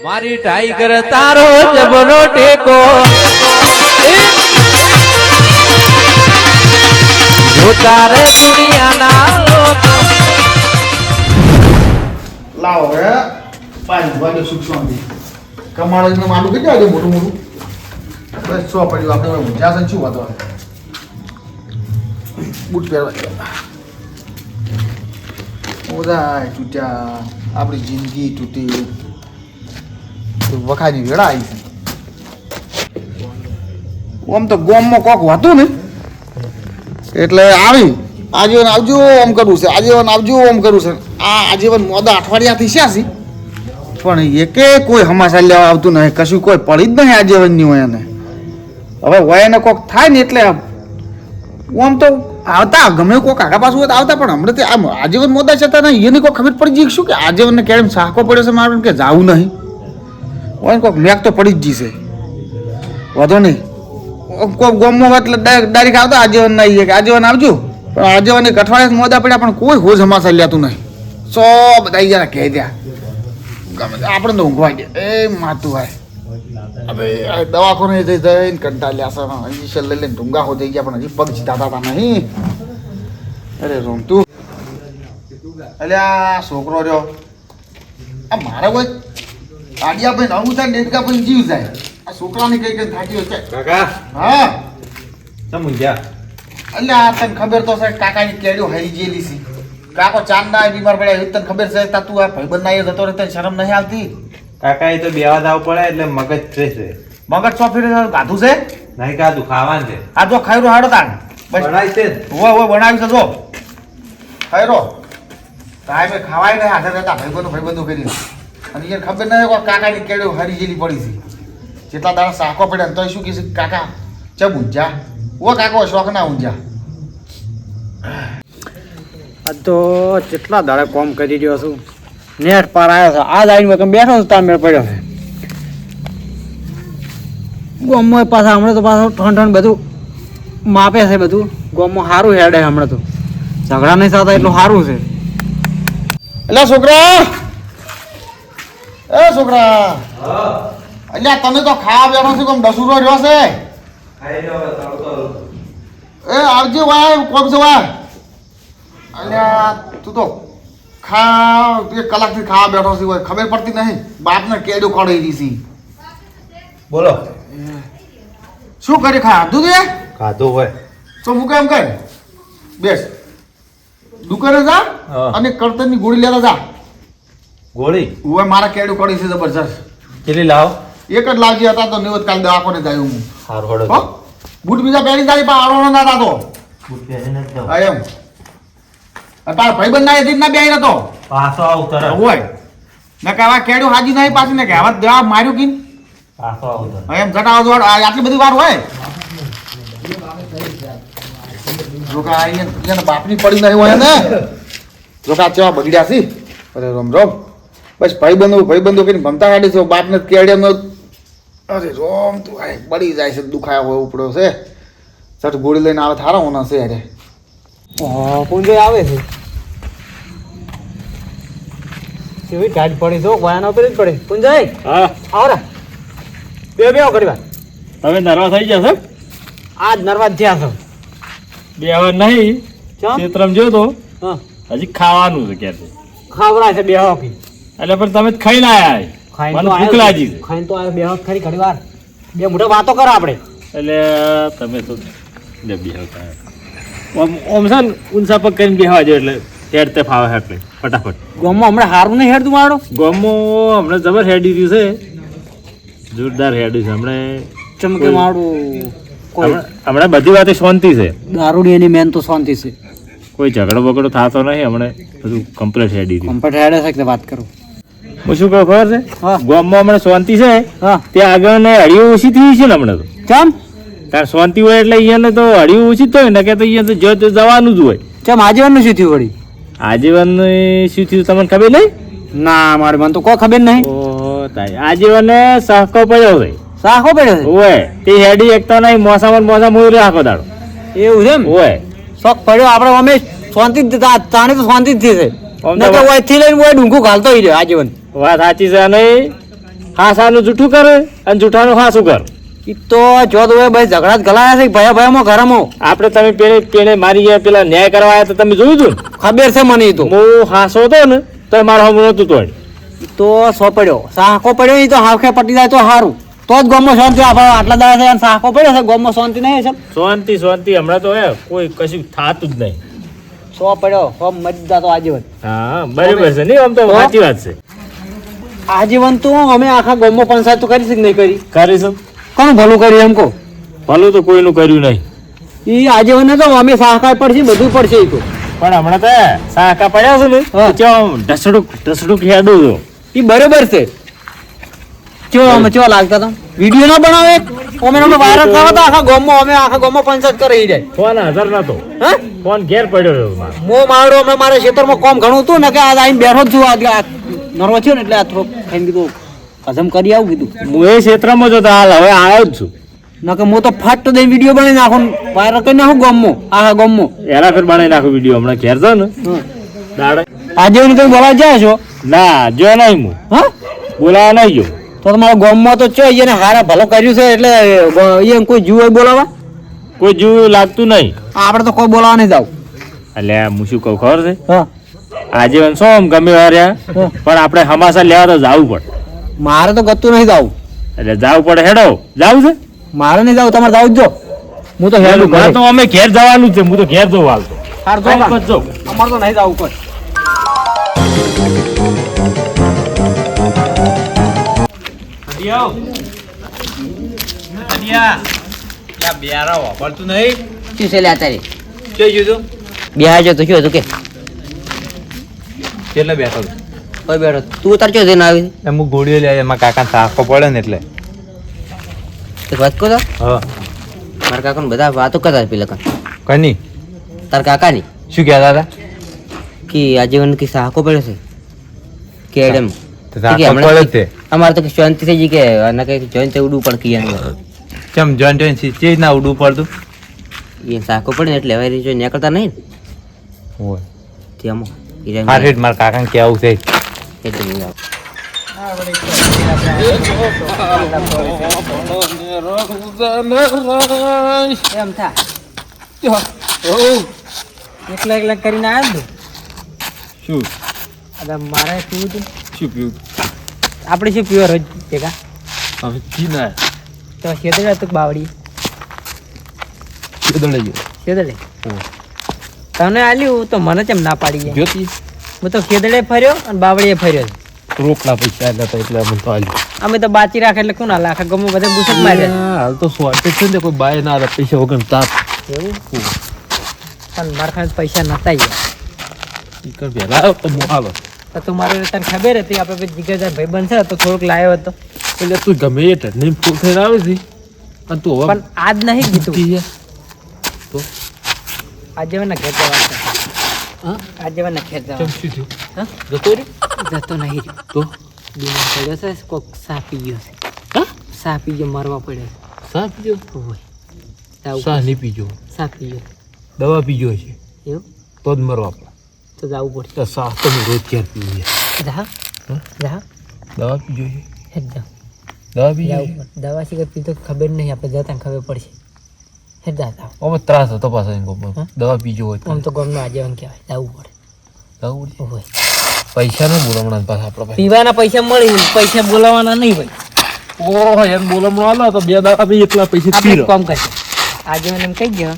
મારી ટાઈગર તારો જબરો ટેકો. જોતા રે દુનિયાના લાવો હવે પાંચ વાગે સુખ શાંતિ. કમાડે માલું કેટલું આજે મોટું મોટું? બસ સો પડ્યું આપણે ઊંઝા છે શું વાતો બૂટ પહેરવા ઓદાય તૂટ્યા. આપણી જિંદગી તૂટી. વખાની વેળા આવી છે. આમ તો ગોમમાં કોક હતું ને? એટલે આવી, આજીવન આવજો આમ કરવું છે, આજીવન આવજો ઓમ કરવું છે. આ આજીવન મોદા અઠવાડિયાથી શ્યાસી પણ એકે કોઈ હમાસા લેવા આવતું નહીં, કશું કોઈ પડી જ નહીં આજીવનની હોય એને હવે હોય એને કોક થાય ને એટલે આમ તો આવતા, ગમે કોક આગા પાછું હોય આવતા, પણ હમણાં આમ આજીવન મોદા છતાં નહીં, એની કોઈ ખબર પડી જઈ કે આજીવનને કેમ સાહકો પડ્યો છે મારું, કે જાવું નહીં. હોય ને કોક મેક તો પડી જ જશે. વાંધો નહીં. કોઈ ગોમમાં વાત ડાયરેક્ટ આવતા આજીવન નહીં કે આજીવન આવજો. પણ આજીવન એક અઠવાડિયા મોદા પડ્યા પણ કોઈ હોજ હમાસા લેતું નહીં. સો બધા આવી ગયા ત્યાં આપણે તો ઊંઘવા ગયા એ માતું હોય. હવે દવાખાને જઈ જઈને કંટાળ્યા છે. ઇન્જેક્શન લઈ લઈને ઢુંગા હો થઈ ગયા પણ હજી પગ જીતાતા હતા નહીં. અરે રોમતું. અલ્યા છોકરો રહ્યો. આ મારે કોઈ આડિયા ભાઈ નવું થાય નેટકા ભાઈ જીવ જાય. આ છોકરાને કઈ કઈ થાકી છે કાકા. હા. સમજ્યા ઊંઝા એટલે આ તને ખબર તો છે કાકાની કેળીઓ હરી ગયેલી છે. કાકો ચાંદા બીમાર પડ્યા એવી તને ખબર છે તા તું આ ભાઈબંધ ના જતો રહે તને શરમ નહીં આવતી? કાકા એ તો બેવા દાવ પડે એટલે મગજ છે મગજ ચોફી ગાધું છે? નહીં ગાધું ખાવાનું છે. આ જો ખાયરો હાડો તાણ બસ. બનાય છે. હોય હોય બનાવી છે જો. ખાયરો. ટાઈમે ખાવાય નહીં હાથે રહેતા ભાઈબંધો ભાઈબંધો કરી અને એને ખબર નહીં હોય કાકાની કેળો હરી ગયેલી પડી હતી જેટલા દાડા સાકો પડ્યા ને શું કહેશે કાકા ચમ ઊંઝા? ઓ કાકો શોખ ના ઊંઝા? આ તો કેટલા દાડા કોમ કરી રહ્યો છું. નેટ પાર આવ્યો છે. આ લાઈનમાં તમે બેઠો છો ત્યાં મેળ પડ્યો છે. ગોમમાં પાછા હમણાં તો પાછું ઠંડ ઠંડ બધું માપે છે બધું. ગોમમાં સારું હેડે હમણાં તો. ઝઘડા નહીં થતા એટલું સારું છે. એટલે છોકરા એ છોકરા. અલ્યા તમે તો ખાવા બેઠો છો કેમ ડસુરો રહ્યો છે? એ આવજે વાય કોમ છે વાય અલ્યા તું તો ખા એક કલાકથી ખાવા બેઠો છે હોય ખબર પડતી નહીં. બાપને કેડું રહી છે. બોલો. શું કરી ખા દૂધ એ ખાધું હોય. તો મૂકે એમ કઈ. બેસ. દુકાને જા. અને કરતનની ગોળી લેતા જા. ગોળી? ઉવે મારા કેડું કડી છે જબરજસ્ત. કેટલી લાવ? એક જ લાવજી હતા તો નિવત કાલ દવાખાને જાય હું. હાર હો? બૂટ બીજા પહેરી જાય પણ આરોનો ના થતો. હા એમ. અને તારા ભાઈબંધ ના એથી ના બેહી નતો પાછો આવ તરત. હોય. ને કહેવા કેડું હાજી નહીં પાછી. ને કહેવા દવા માર્યું કિન. પાછો આવ હા, એમ જટાવો દોડ. આટલી બધી વાર હોય. જોકા અહીંયા બાપની પડી નહીં હોય ને. જોકા ચેવા બગડ્યા છે. અરે રોમ રોમ. બસ ભાઈબંધો ભાઈબંધો કહીને ભમતા કાઢી છે બાપને કેડ્યાનો અરે રોમ તું આ બળી જાય છે દુખાયો હોય ઉપડ્યો છે. સટ ગોળી લઈને આવે થારા હોના છે અરે કુંજે આવે છે? કેવી ટાઈટ પડી તો ગોયાનો પેલી જ પડી. કુંજાઈ હા. આવરા. બે બે કરી હવે નરવા થઈ જશે આજ નરવા થયા છો. બે હવે નહીં. ચમ? જોયો જો તો? હા. હજી ખાવાનું છે કે ખાવરા છે બે હોકી એટલે પણ તમે ખાઈ ખાઈને મને ભૂખ લાગી ખાઈને તો બે વખત ખરી ઘણી વાર. બે મોટા વાતો કરો આપણે. એટલે તમે તો બે બેહો ઓમ ઓમ છે ને ઊંચા પગ કરીને બેહવા જો એટલે હેડ તે ફાવે એટલે ફટાફટ. ગોમો હમણાં હારું નહીં હેડ મારો? ગોમો હમણાં જબર હેડી રહ્યું છે. જોરદાર હેડ્યું છે. હમણાં ચમકે મારું હમણાં બધી વાતે શાંતિ છે. દારૂડી એની મેન તો શાંતિ છે. કોઈ ઝઘડો બગડો થતો નહીં હમણાં બધું કમ્પ્લીટ હેડી કમ્પ્લીટ હેડે છે કે વાત કરું? હું શું કહું ખબર છે. ગામમાં હમણાં શાંતિ છે? ત્યાં આગળ ને હળીઓ ઓછી થઈ છે ને હમણાં તો. ચમ તાર શાંતિ હોય એટલે અહીંયા તો હળીઓ ઓછી જ હોય ને કે તો અહીંયા તો જો જવાનું જ હોય. ચમ આજીવનનું શું થયું વળી? આજીવન શું થયું તમને ખબર નહીં? ના મારે મને તો કોઈ ખબર નહીં. ઓહો તાય આજીવન સાહકો પડ્યો હોય સાહકો પડ્યો ઓય તે હેડી એકતા નહીં મોસામાં મોસા મોર રાખો દાડો. છે એવું છે એમ? ઓય. શોખ પડ્યો આપણે અમે શાંતિ તાણે તા- તો શાંતિ જ થશે છે. તો વાત- ઓયથી લઈને ઓય ડુંગું ઘાલતો ઈ રહ્યો આજીવન વાત સાચી છે નહીં? હાસાનું જૂઠું કરે અને જૂઠાનું હાસું કર. ઈ તો જો તો ભાઈ ઝઘડા જ ગલાયા છે ભયા ભયામાં ઘરમાં. આપણે તમે પેલે પેલે મારી ગયા પેલા ન્યાય કરવા આવ્યા તો તમે જોયું હતું ખબર છે મને તો. હું હાસો હતો ને તો મારો હમ નહોતું તો તો સો પડ્યો. સાહકો પડ્યો એ તો હાવખે પટી જાય તો સારું તો જ ગમો શાંતિ આપણે આટલા દાડા છે અને સાહકો પડ્યો છે ગમો શાંતિ નહીં છે. શાંતિ શાંતિ. હમણાં તો હે કોઈ કશું થાતું જ નહીં. સો પડ્યો સો મરી જાતો આજે હા બરાબર છે. નહીં આમ તો તો? સાચી વાત છે. આજીવન તો અમે આખા ગમો પંચાયત તો કરી છે કે નહીં કરી? કરીશું કોણ ભલું કર્યું એમ કહો? ભલું તો કોઈનું કર્યું નહીં. એ આજીવન તો અમે સહકાર પડશે બધું પડશે એ તો. પણ હમણાં તો હે, પડ્યા છે ને. તો આમ ઢસડુક ઢસડુક હેડું છું. ઈ બરોબર છે. ચો અમે ચો લાગતા હતા? વીડિયો ના બનાવે? અમે અમે વાયરલ કરો તો આખા ગામમાં અમે આખા ગામમાં પંચાયત કરી જાય. ફોન હાજર નતો. હા? ફોન ઘેર પડ્યો મો મારો અમે મારા ખેતરમાં કોમ ઘણું હતું ને કે આજ આઈને બેઠો જ છું આજે આ નરવો થયો ને એટલે આ થોડોક ખાઈને કીધું હજમ કરી આવું કીધું. હું એ ક્ષેત્રમાં જ હતો હાલ હવે આવ્યો જ છું. નકર હું તો ફટ દઈ વીડિયો બનાવી નાખો વાયરલ કરી નાખું ગામમાં. આખા ગમો એના ફેર બનાવી નાખું વીડિયો હમણાં ઘેર છો ને. દાડે. આજે હું કઈ બોલાવા જાય છો? ના જો નહીં હું. હા? બોલાવા નહીં જો તો તમારા ગામમાં તો ચો એને હારા ભલો કર્યું છે એટલે એ કોઈ જીવ બોલાવા? કોઈ જીવ લાગતું નહીં. આપણે તો કોઈ બોલાવા નહીં જાવ. એટલે હું શું કહું ખબર છે? હા. આજીવન શું આમ ગમે વાર્યા પણ આપણે હમાસા લેવા તો જવું પડે. મારે તો ગતું નહીં જાવું. એટલે જવું પડે હેડો. જાવું છે? મારે નહીં જાવ તમારે જાવ જો હું તો હેડું મારે ઘરે. તો અમે ઘેર જવાનું જ છે હું તો ઘેર જવું હાલ તો. જો. જ. અમારે તો નહીં જાવું કોઈ. વાપરતું નહીં? શું છે લે અત્યારે જોઈ જોયું બે હાજર તો શું હતું કે? કેટલે બેઠો કોઈ બેઠો. તું તાર ચો જઈને આવી? એમ હું ગોળીઓ લે એમાં કાકા સાખો પડે ને એટલે. એક વાત કહો તો? હા. મારા કાકાને બધા વાતો કરતા પેલા કાન કની? તાર કાકાની? શું કહેતા હતા? કે આજીવન કે સાહકો પડે છે? કે એડમ? તો તે. અમારે તો શાંતિ થઈ ગઈ કે આના કઈ જોઈન્ટ ઉડવું પડે કે કેમ જોઈન્ટ ચીજ ના ઉડવું પડતું? એ સાહકો પડે ને એટલે હવે જો નીકળતા નહીં હોય. ને ત્યાં હા કાકા મારા કાકાને કેવું છે. એમ થા. એકલા એકલા કરીને આવ્યો ને શું? અરે મારે પીવું હતું? શું પીવું? આપણે શું પીવા રોજ ભેગા? હવે જી ના તો હતું કે બાવડી. દોડે ગયો શેદડે તને આલ્યું તો મને કેમ ના પાડી જોતી. હું તો ખેદડે ફર્યો અને બાવળીએ ફર્યો. રોકડા પૈસા એટલે તો એટલે અમે તો આલ્યું. અમે તો બાચી રાખે એટલે કોના હાલે આખા ગમો બધા બુસક મારે હાલ તો શોર્ટેજ છે ને કોઈ બાય ના પૈસા વગર તાપ. એવું? પણ મારા ખાસ પૈસા નતા કર પહેલા તો હું આવે તો તું મારે તને ખબર હતી આપણે જીગરદાર ભાઈ બનશે તો થોડુંક લાવ્યો હતો. એટલે તું ગમે એ ટર્નિંગ ફૂલ થઈને આવે છે અને તું પણ આજ નહીં કીધું. જા. આજે મને ઘેર જવા હા? આજે મને ઘેર જવા શું હા? જતો રે જતો નહીં તો? બીમાર પડ્યો છે કોક સાપી ગયો છે. હા? સા પી ગયો મરવા પડ્યો છે. સાપ ગયો હોય જાવું સા નહીં પીજો. સા પી ગયો દવા પીજો છે. એવું? તો જ મરવા પડે. તો જવું પડશે. તો સા તો રોજ ક્યારે પીવું જા હા? જા દવા પીજો છે? દવા પીજો. દવા સિવાય પીધો ખબર નહીં આપણે જતા ખબર પડશે. જા જાઓ ત્રાસ હતો પાછા એમ કહું. દવા પીજો હોય આમ તો ગમનો આજે એમ કહેવાય જવું પડે. દવા. હોય પૈસા નું બોલો હમણાં પાછા આપણા પીવાના પૈસા મળી પૈસા બોલાવાના નહીં ભાઈ ઓહો એમ બોલો આલો તો બે દાડા બી એટલા પૈસા આપણે પી એક લો કામ કરશે. આજે મને એમ કહી ગયો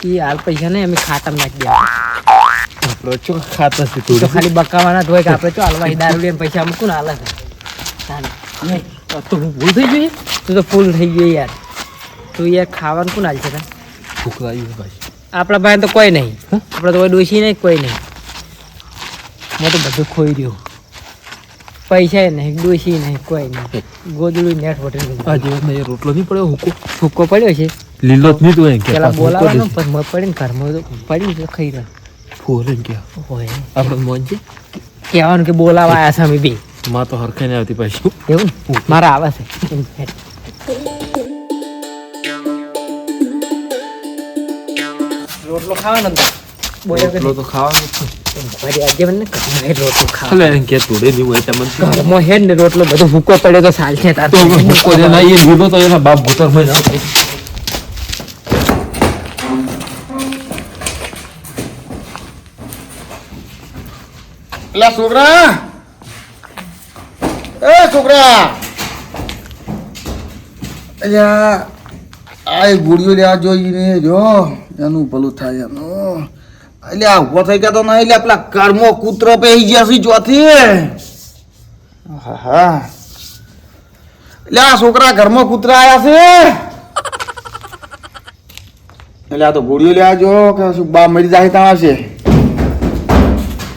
કે હાલ પૈસા નહીં અમે ખાતર નાખી દે આપણો ચો ખાતા છે તો ખાલી બકાવાના હોય કે આપણે તો હાલવા દારૂ લઈને પૈસા અમુક ને હાલે તો ભૂલ થઈ ગઈ? તું તો ફૂલ થઈ ગઈ યાર. તું યાર ખાવાનું કોણ હાલ છે તને? ભૂખ લાગી છે પાછી આપણા ભાઈ તો કોઈ નહીં. આપણે તો કોઈ ડોસી નહીં કોઈ નહીં. મેં તો બધું ખોઈ રહ્યું. પૈસા નહીં ડોસી નહીં કોઈ નહીં. ગોદડું નેટ વટેલું આજે મેં રોટલો નહીં પડ્યો હુકો હુકો પડ્યો છે? લીલો જ નહીં તું પેલા હુકો બોલાવાનો દેશે. પડીને ઘરમાં તો પડી છે ખાઈ રહ્યો. એમ કે. હોય. આપણે મોન છે? કહેવાનું કે બોલાવા આવ્યા છે અમે બી. માં તો હરખે નહીં આવતી પાછું. એવું? મારા આવે છે. રોટલો ખાવાનો રોટલો તો ખાવાનો મારી આજે મને ઘરમાં રોટલો ખાવા. કે તોડે નહીં હોય તમને. ઘરમાં હેડ ને રોટલો બધો ભૂકો પડ્યો તો સાલ છે તાર. તો ભૂકો જે ના એ લીધો તો એના બાપ ભૂતરમાં ના થાય. છોકરા! એ છોકરા! અલ્યા આ એ લેવા જોઈને જો એનું ભલું થાય એનું એટલે આ ઊભો થઈ ગયા તો નહીં એટલે પેલા કર્મો કૂતરો પહેરી ગયા છે હા એટલે આ છોકરા ઘરમાં કૂતરા આવ્યા છે. એટલે આ તો ગોળીઓ લેવા જો, કે શું બા મરી જાય ત્યાં છે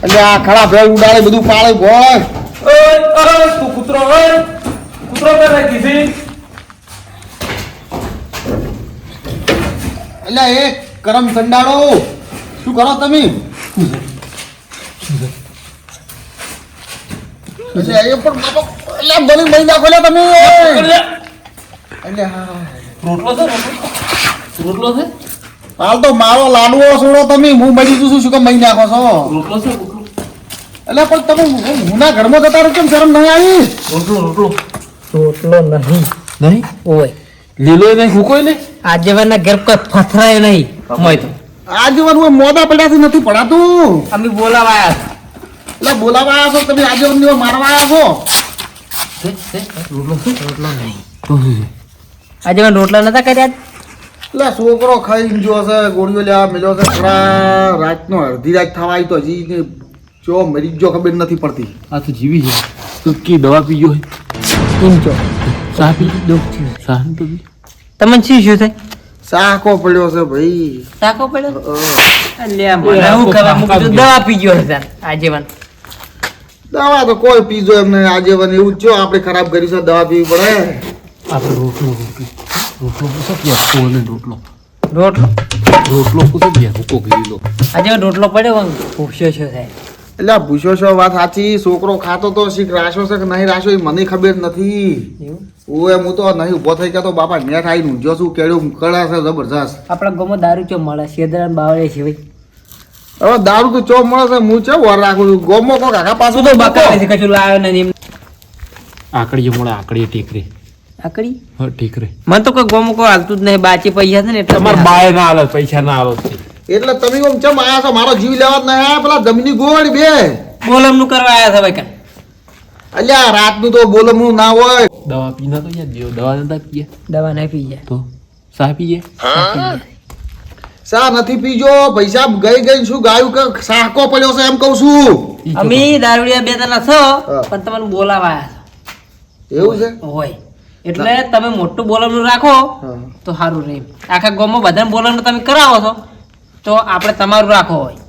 એટલે આ ખડા ભેળ ઉડાડે, બધું પાળે ગોળ. તું કૂતરો કૂતરો કે રાખી એટલે એ કરમ સંડાળો શું કરો તમે? એટલે એ પણ એટલે બની બની નાખો લે તમે. એટલે હા રોટલો છે રોટલો? છે? હાલ તો મારો લાડવો છોડો તમે. હું મળી જઉં છું શું કેમ મહી નાખો છો? રોટલો છે એટલે પણ તમે હુના ઘરમાં જતા રહો કેમ શરમ નહીં આવી? રોટલો રોટલો. રોટલો નહીં. નહીં? ઓય. લીલો નહીં ફૂકોય નહીં. આજે વારના ઘર કોઈ ફથરાય નહીં મોય તો. આ મોદા પડ્યાથી નથી પડાતું. અમે બોલાવાયા એટલે બોલાવા આવ્યા છો તમે આજે મારવા આવ્યા છો. રોટલો નહીં આજે રોટલા નતા કર્યા? એટલે છોકરો ખાઈ ગયો છે ગોળીઓ લેવા મળ્યો છે થોડા રાતનો અડધી રાત થવા આવી તો હજી ને જો મરી ગયો ખબર નથી પડતી. આ તો જીવી છે. તું કી દવા પીજો હોય એમ છો ચા પી થયું ચા તો તમને શું શું થાય? સાકો પડ્યો છે ભાઈ. સાકો પડ્યો? અલ્યા મને હું કરવા મૂકી દવા પી ગયો છે આજે મને દવા તો કોઈ પીજો એમને આજે વન એવું જ છે આપણે ખરાબ કરી છે દવા પીવી પડે. આપણે રોટલો રોટલો. રોટલો પૂછો કે તો રોટલો? રોટલો. રોટલો પૂછો કે હુકો લો આજે રોટલો પડ્યો ભૂખ્યો સાહેબ. થાય એટલે ભૂસ્યો છો વાત સાચી છોકરો ખાતો તો શીખ રાશો છે કે નહીં રાશો એ મને ખબર નથી. એવું? ઓએ હું તો નહીં ઊભો થઈ ગયો તો બાપા નેટ આવીને ઊંઝો છું કેળું કળા છે જબરજસ્ત. આપણા ગામમાં દારૂ ચો મળે? શેદરા બાવળે છે ભાઈ. હવે દારૂ તો ચો મળે છે હું ચો વર રાખું છું? ગોમો કો આખા પાછું તો બકા છે કશું લાવ્યો ને એમ. આકડી મળે આકડી ટીકરી આકડી? હા ટીકરી મને તો કોઈ ગોમો કો હાલતું જ નહીં બાચી પૈસા છે ને એટલે તમારે બાય ના આલે પૈસા ના આલો એટલે તમે ઓમ ચમ આયા છો? મારો જીવ લેવા જ નહીં આયા પેલા જમીની ગોળ બે. બોલમનું કરવા આવ્યા છે ભાઈ અલ્યા રાતનું તો બોલમનું ના હોય. દવા પીના તો યાદ જેવો દવા નતા પીએ. દવા ના પીએ. તો સા પીએ? સા નથી પીજો પૈસા ગઈ ગઈ શું ગાયું કે સાકો પડ્યો છે એમ કહું છું. અમે દારૂડિયા બે તના છો પણ તમને બોલાવા એવું છે? હોય. એટલે તમે મોટું બોલવાનું રાખો તો સારું રહે. આખા ગામમાં બધાને બોલવાનું તમે કરાવો છો તો આપણે તમારું રાખો હોય.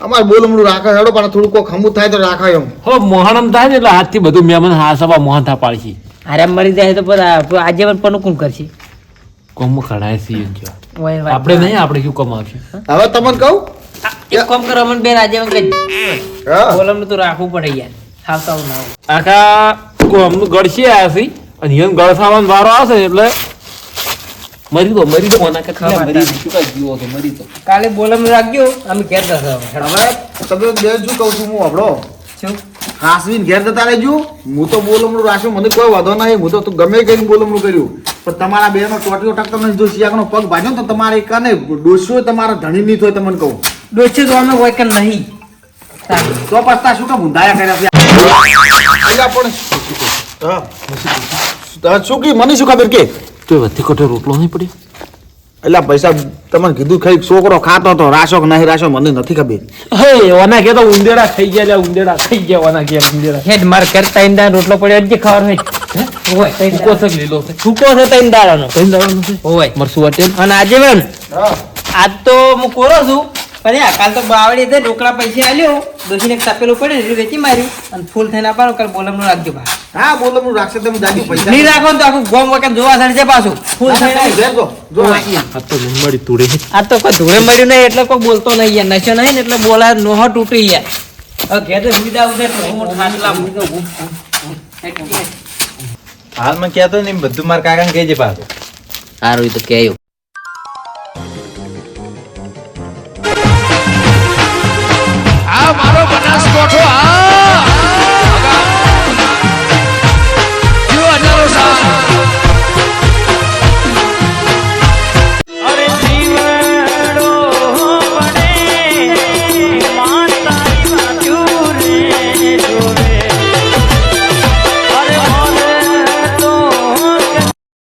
અમારે બોલમનું રાખે હેડો પણ થોડું કોક ખમું થાય તો રાખાય એમ. હો મોહણમ થાય ને એટલે હાથથી બધું મેમન હા મોહન થા પાડશી. અરે મરી જાય તો આજે પણ પણ કોણ કરશે? કોમ ખડાય છે. આપણે નહીં આપણે શું કમાવશું હવે તમને કહું? એક કામ કરો મને બેન આજે કે કઈ તો રાખવું પડે યાર. ખાવતા ના આખા કોમ ગળશે આસી છે અને એમ ગળસાવાનો વારો આવશે એટલે મરી તો મરી તો કોના કે ખબર મરી શું જીવો તો મરી તો કાલે બોલમ રાખ્યો અમે ઘેર જતા હવે તમે બે શું કહું છું હું આપણો શું? હાસવીન ઘેર જતા રહેજો. હું તો બોલમનું રાખ્યો મને કોઈ વાંધો નહીં. હું તો તું ગમે કરીને બોલમનું કર્યું. પણ તમારા બેનો ટોટીઓ ટકતો નથી જો શિયાળનો પગ ભાજ્યો તો તમારે કને ડોસ્યો તમારા ધણી નહીં થાય તમને કહું. ડોસ્યો તો અમે હોય કે નહીં? તો પસ્તા શું કામ ઊંધાયા કર્યા પણ શું કી મને શું ખબર કે તો વચ્ચે કોઠે રોટલો નહીં પડ્યો? એટલે પૈસા તમને કીધું ખાઈ છોકરો ખાતો તો રાશો કે નહીં રાશો મને નથી ખબર. હે ઓના કે તો ઉંદેડા ખાઈ ગયા ઉંદેડા ખાઈ ગયા ઓના કે ઉંદેડા. હેડ માર કરતા ઇંદા રોટલો પડ્યો જ ખાવાનો હે? ઓય ત્રણ છે કે લીલો છે? સૂકો છે ત્રણ દાડાનો છે? હોય મરસું વાટે અને આજે હા. આજ તો હું કોરો છું. પણ યાર કાલ તો બાવળી દે ઢોકળા પૈસા આલ્યો. દોશીને એક તપેલું પડે ને વેચી માર્યું અને ફૂલ થઈને આપવાનું કાલ બોલમનું રાખજો ભાઈ હા બોલમનું રાખશે તમે જાજો પૈસા નહીં રાખો તો આખું ગોમ વખત જોવા સડશે પાછું. ફૂલ થઈને જો. આ. તો મળી તૂડે આ તો કોઈ ધૂળે મળ્યું નહીં એટલે કોઈ બોલતો નહીં યાર. નશો નહીં ને એટલે બોલા નોહો તૂટી યાર. હવે ઘેર તો સુવિધા ઉધે તો હું ઠાટલા હાલમાં કહેતો ને એમ બધું મારા કાકાને કહેજે પાછું. સારું એ તો કહેવું দাস বঠোয়া